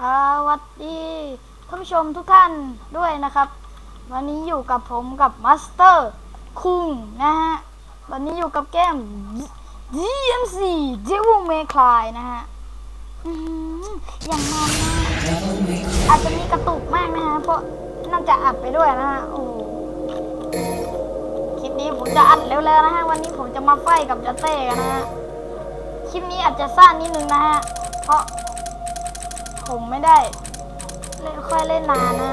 สวัสดีท่านผู้ชมทุกท่านด้วยนะครับ วันนี้อยู่กับผมกับมาสเตอร์คุงนะฮะ วันนี้อยู่กับเกม DMC Devil May Cry นะฮะอื้อหืออย่างมันอาจจะมีกระตุกมากนะฮะ เพราะน่าจะอัดไปด้วยนะฮะ โอ้คลิปนี้ผมจะอัดเร็วๆนะฮะ วันนี้ผมจะมาไฟกับจัตเต้กันนะฮะ คลิปนี้อาจจะสั้นนิดนึงนะฮะ เพราะ ผมไม่ได้เล่นค่อยเล่นนานนะ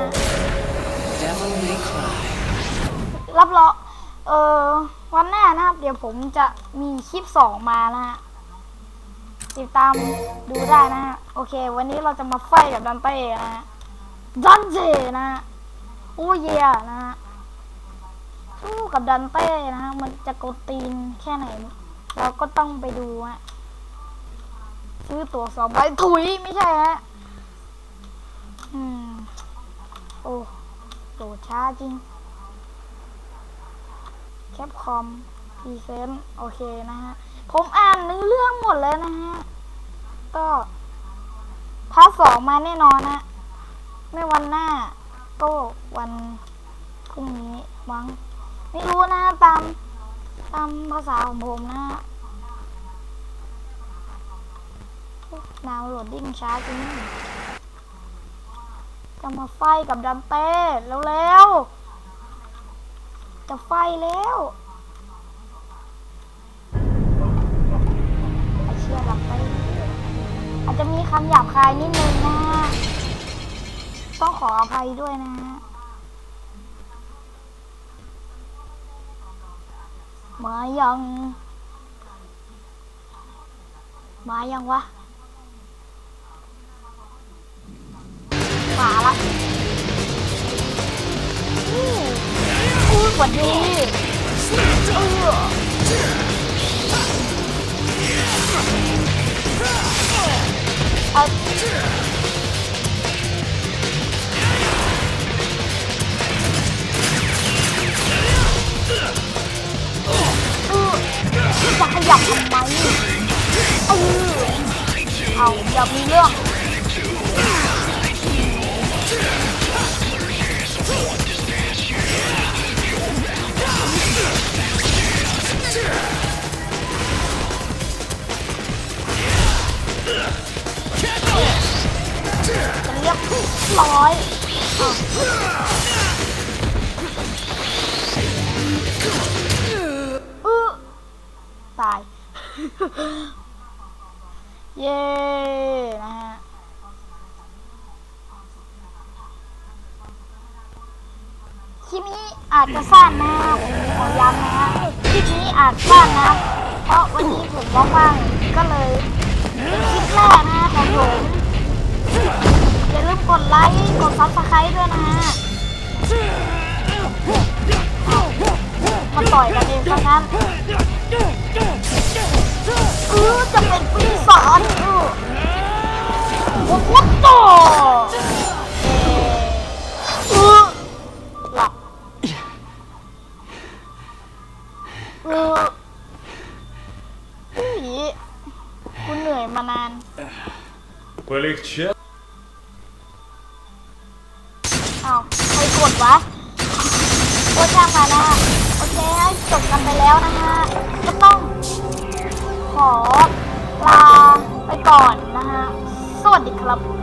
Devil May Cry รับรองเออวันหน้านะครับ เดี๋ยวผมจะมีคลิปสองมานะฮะติดตามดูได้นะฮะโอเค วันนี้เราจะมาไฟกับดันเต้นะฮะดันเจนะฮะโอ้เยนะฮะสู้กับดันเต้นะฮะมันจะโกตีนแค่ไหน เราก็ต้องไปดูฮะซื้อตั๋วสองใบถุยไม่ใช่ฮะ อืม โอ้โหลดช้าจริง แคปคอมพรีเซนต์โอเคนะฮะ ผมอ่านเนื้อเรื่องหมดแล้วนะฮะ ก็พาร์ทสองมาแน่นอนนะ ไม่วันหน้า ก็วันพรุ่งนี้มั้งไม่รู้นะตาม ตามภาษาของผมนะฮะดาวน์โหลดดิ้งช้าจริง จะมาไฟกับดันเต้เร็วๆจะไฟแล้วไอเชียดันเต้อาจจะมีคำหยาบคายนิดนึงนะฮะต้องขออภัยด้วยนะฮะมายัง มายังวะ วัสดีเออ จะเรียบร้อยอือตาย เย้นะฮะคลิปนี้อาจจะสั้นนะผมขอย้ำนะฮะคลิปนี้อาจสั้นนะ เพราะวันนี้ผมว่างๆก็เลย คลิปแรกนะของผมอย่าลืมกดไลค์ กดซับสไครต์ด้วยนะฮะมาต่อยกันเองซะงั้น คุณเหนื่อยมานาน Полегче. อ้าวใครกดวะโอ้ช่างมานะโอเคจบกันไปแล้วนะฮะ ก็ต้อง ขอลาไปก่อนนะฮะ สวัสดีครับ